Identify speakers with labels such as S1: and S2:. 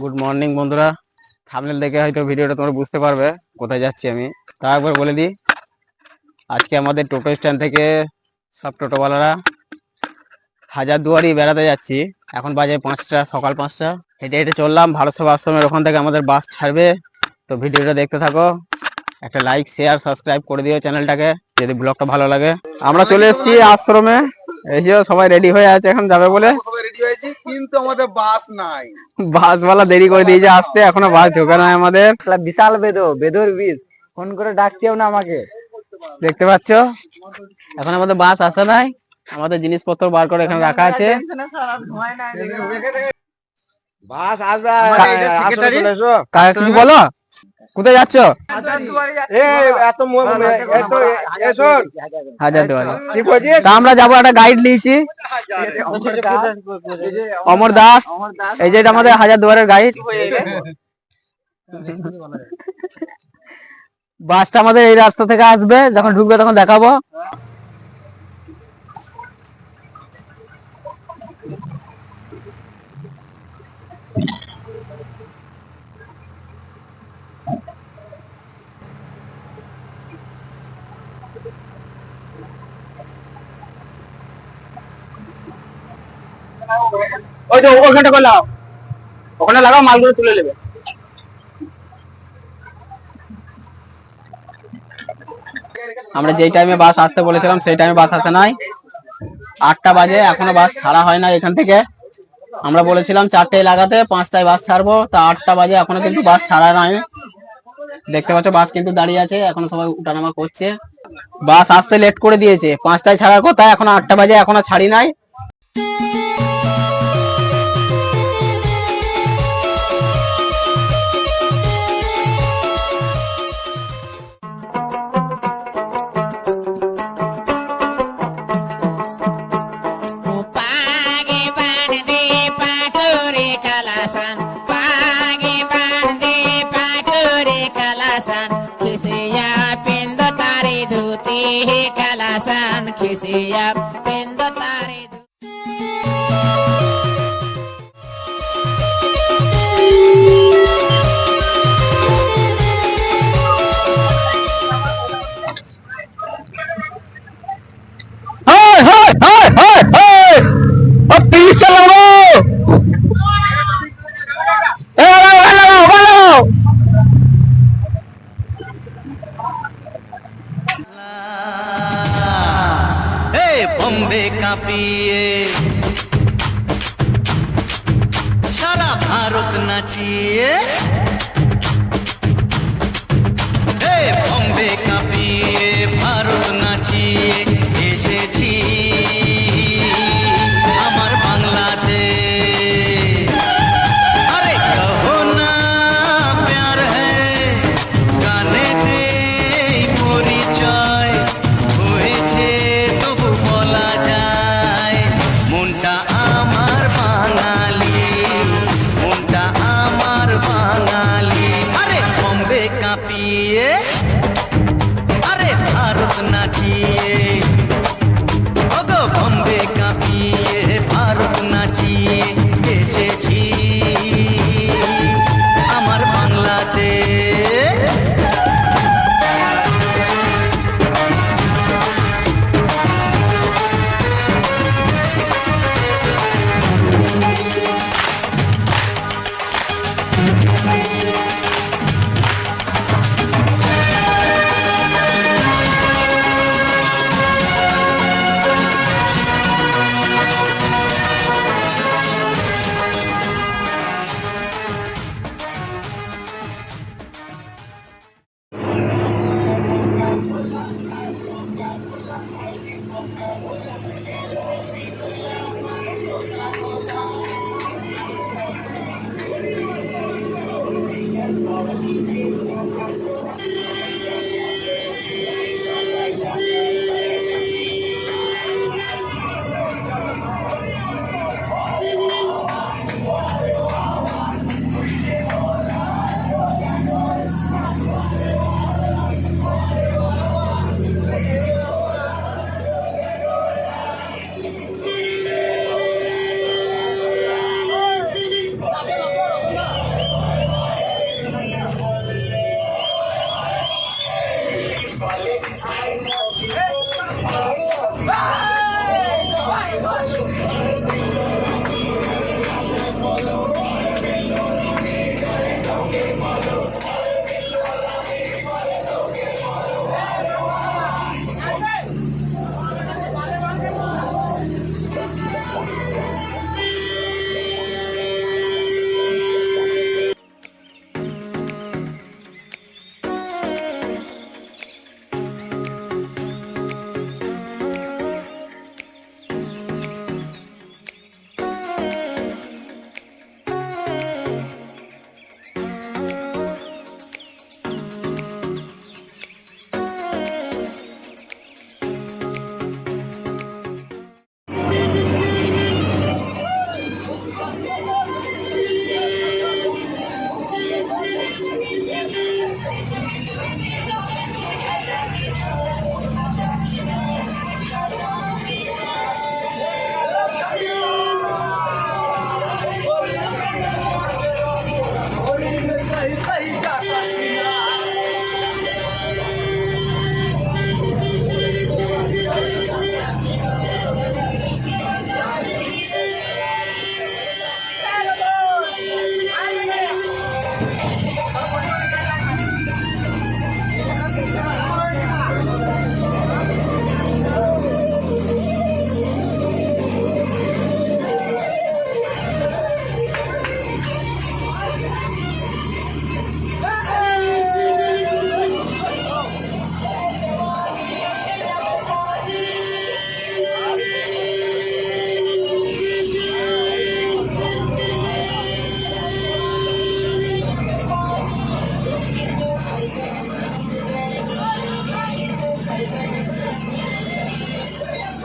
S1: Good morning বন্ধুরা। Thumbnail দেখে হয়তো ভিডিওটা তোমরা বুঝতে পারবে কোথায় যাচ্ছি আমি। তা একবার বলে দিই, আজকে আমাদের টোটো স্ট্যান্ড থেকে সব টোটোওয়ালারা হাজার দুয়ারি বেড়াতে যাচ্ছি। এখন বাজে পাঁচটা, সকাল পাঁচটা। হেঁটে হেঁটে চললাম ভারত সেবা আশ্রমের ওখান থেকে আমাদের বাস ছাড়বে। তো ভিডিওটা দেখতে থাকো, একটা লাইক শেয়ার সাবস্ক্রাইব করে দিও চ্যানেলটাকে, যদি ব্লগটা ভালো লাগে। আমরা চলে এসেছি আশ্রমে। এই যে সবাই রেডি হয়ে আছে, এখন যাবে বলে।
S2: রেডি হয়েছি কিন্তু আমাদের বাস নাই।
S1: বাস বাসওয়ালা দেরি করে দিয়েছে আসতে এখনও বাস ঢোকে না আমাদের।
S3: বিশাল বেদো বেদর বীজ। ফোন করে ডাকছেও না আমাকে।
S1: দেখতে পাচ্ছ? এখন আমাদের বাস আসে নাই। আমাদের জিনিসপত্র বার করে এখানে রাখা আছে।
S3: বাস আসবে।
S2: মানে
S1: বলো? কোথায় যাচ্ছ? আমরা যাব একটা গাইড নিয়েছি। অমর দাস। এই যে আমাদের হাজার দুয়ারের গাইড বাসটা আমাদের এই রাস্তা থেকে আসবে যখন ঢুকবে তখন দেখাবো। ওই তো ওখানটা করে লাগাও। ওখানে লাগাও মালগুলো তুলে নেবে। আমরা যেই টাইমে বাস আসতে বলেছিলাম, সেই টাইমে বাস আসে নাই। আটটা বাজে, এখনও বাস ছাড়া হয় না এখান থেকে। আমরা বলেছিলাম চারটায় লাগাতে, পাঁচটায় বাস ছাড়বো। তা আটটা বাজে, এখনও কিন্তু বাস ছাড়া নাই। দেখতে পাচ্ছ বাস কিন্তু দাঁড়িয়ে আছে, এখনও সবাই উঠানামা করছে। বাস আসতে লেট করে দিয়েছে। পাঁচটায় ছাড়ার কথা, এখন আটটা বাজে, এখনও ছাড়ি নাই।
S4: Kalasan Pagi pandi pakuri kalasan Kisiya pindo tari duti kalasan Kisiya pindo
S5: Bombay কাঁপিয়ে। সারা ভারত নাচিয়ে। হে বম্বে কাঁপিয়ে ভারত নাচিয়ে। আরে ভারত নাচিয়ে ওগো বম্বে কাঁপিয়ে ভারত নাচিয়ে এসেছি আমার বাংলাতে
S4: Thank you. Okay.